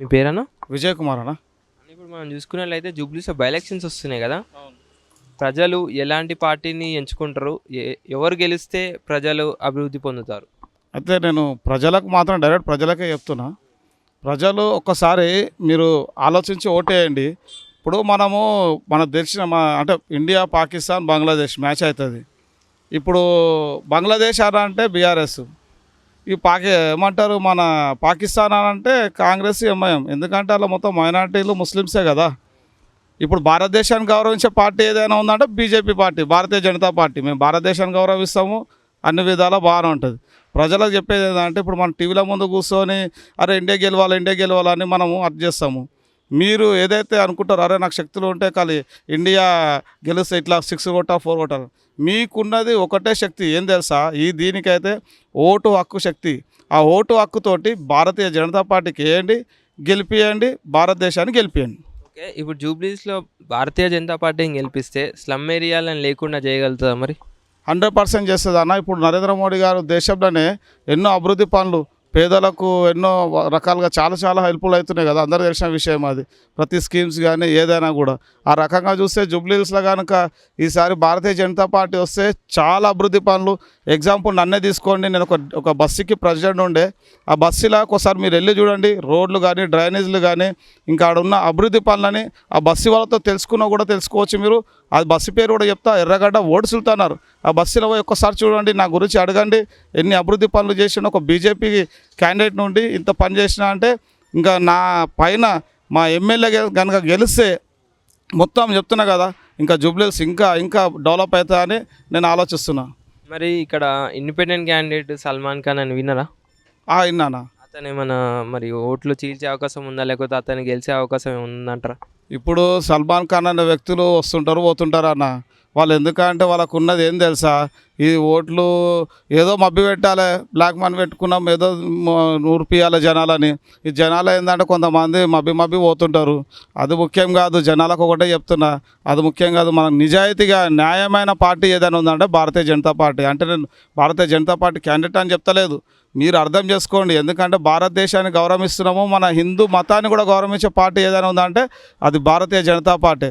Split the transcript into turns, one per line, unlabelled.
మీ పేరన్నా?
విజయ్ కుమార్ అన్న.
ఇప్పుడు మనం చూసుకున్నట్లయితే జూబ్లీస్లో బై ఎలక్షన్స్ వస్తున్నాయి కదా. ప్రజలు ఎలాంటి పార్టీని ఎంచుకుంటారు? ఎవరు గెలిస్తే ప్రజలు అభివృద్ధి పొందుతారు?
అయితే నేను ప్రజలకు మాత్రం డైరెక్ట్ ప్రజలకే చెప్తున్నా. ప్రజలు ఒక్కసారి మీరు ఆలోచించి ఓటేయండి ఇప్పుడు మనము మన తెలిసిన మా అంటే ఇండియా పాకిస్తాన్ బంగ్లాదేశ్ మ్యాచ్ అవుతుంది. ఇప్పుడు బంగ్లాదేశ్ అంటే బీఆర్ఎస్. ఈ పాకి ఏమంటారు? మన పాకిస్తాన్ అని అంటే కాంగ్రెస్ ఎంఐఎం. ఎందుకంటే అలా మొత్తం మైనార్టీలు ముస్లిమ్సే కదా. ఇప్పుడు భారతదేశాన్ని గౌరవించే పార్టీ ఏదైనా ఉందంటే BJP party Bharatiya Janata party. మేము భారతదేశాన్ని గౌరవిస్తాము అన్ని విధాలా బాగానే ఉంటుంది. ప్రజలకు చెప్పేది ఏంటంటే ఇప్పుడు మనం టీవీల ముందు కూర్చొని అరే ఇండియా గెలవాలి ఇండియా గెలవాలని మనము అది చేస్తాము. మీరు ఏదైతే అనుకుంటారో అరే నాకు శక్తులు ఉంటే కాలి ఇండియా గెలిస్తే ఇట్లా సిక్స్ కొట్టా ఫోర్ కొట్టాలి మీకున్నది ఒకటే శక్తి. ఏం తెలుసా? ఈ దీనికైతే ఓటు హక్కు శక్తి. ఆ ఓటు హక్కుతోటి భారతీయ జనతా పార్టీకి వేయండి గెలిపియండి భారతదేశాన్ని గెలిపియండి.
ఓకే ఇప్పుడు జూబ్లీస్లో భారతీయ జనతా పార్టీని గెలిపిస్తే స్లమ్ ఏరియాలను లేకుండా చేయగలుగుతుందా మరి?
హండ్రెడ్ పర్సెంట్ చేస్తుంది అన్న ఇప్పుడు నరేంద్ర మోడీ గారు దేశంలోనే ఎన్నో అభివృద్ధి పనులు పేదలకు ఎన్నో రకాలుగా చాలా చాలా హెల్ప్ఫుల్ అవుతున్నాయి కదా. అందరూ తెలిసిన విషయం అది. ప్రతి స్కీమ్స్ కానీ ఏదైనా కూడా. ఆ రకంగా చూస్తే జూబ్లీస్లో కనుక ఈసారి భారతీయ జనతా పార్టీ వస్తే చాలా అభివృద్ధి పనులు. ఎగ్జాంపుల్ నన్నే తీసుకోండి. నేను ఒక ఒక బస్సుకి ప్రెసిడెంట్ ఉండే. ఆ బస్సులో ఒకసారి మీరు వెళ్ళి చూడండి. రోడ్లు కానీ డ్రైనేజీలు కానీ ఇంకా ఆడ ఉన్న అభివృద్ధి పనులని ఆ బస్సు వాళ్ళతో తెలుసుకున్నా కూడా తెలుసుకోవచ్చు మీరు. ఆ బస్సు పేరు కూడా చెప్తా ఎర్రగడ్డ ఓడిసులుతున్నారు ఆ బస్సులో పోయి ఒక్కసారి చూడండి. నా గురించి అడగండి. ఎన్ని అభివృద్ధి పనులు చేసిన ఒక బీజేపీ క్యాండిడేట్ నుండి ఇంత పని చేసిన అంటే ఇంకా నా పైన మా ఎమ్మెల్యే కనుక గెలిస్తే మొత్తం చెప్తున్నా కదా ఇంకా జూబ్లీస్ ఇంకా ఇంకా డెవలప్ అవుతాయని నేను ఆలోచిస్తున్నా.
మరి ఇక్కడ ఇండిపెండెంట్ క్యాండిడేట్ సల్మాన్ ఖాన్ అని విన్నారా?
ఆ విన్నానా?
అతను ఏమైనా మరి ఓట్లు చీల్చే అవకాశం ఉందా లేకపోతే అతను గెలిచే అవకాశం ఉందంటారా?
ఇప్పుడు సల్మాన్ ఖాన్ అనే వ్యక్తులు వస్తుంటారు పోతుంటారు అన్న. వాళ్ళు ఎందుకంటే వాళ్ళకు ఉన్నది ఏం తెలుసా? ఈ ఓట్లు ఏదో మబ్బి పెట్టాలి బ్లాక్ మనీ పెట్టుకున్నాం ఏదో నూర్పియాలి జనాలని. ఈ జనాలు ఏంటంటే కొంతమంది మబ్బి మబ్బి పోతుంటారు. అది ముఖ్యం కాదు జనాలకు ఒకటే చెప్తున్నా. అది ముఖ్యం కాదు మనం నిజాయితీగా న్యాయమైన పార్టీ ఏదైనా ఉందంటే భారతీయ జనతా పార్టీ. అంటే నేను భారతీయ జనతా పార్టీ క్యాండిడేట్ అని చెప్తలేదు. మీరు అర్థం చేసుకోండి. ఎందుకంటే భారతదేశాన్ని గౌరవిస్తున్నాము మన హిందూ మతాన్ని కూడా గౌరవించే పార్టీ ఏదైనా ఉందంటే అది భారతీయ జనతా పార్టీ.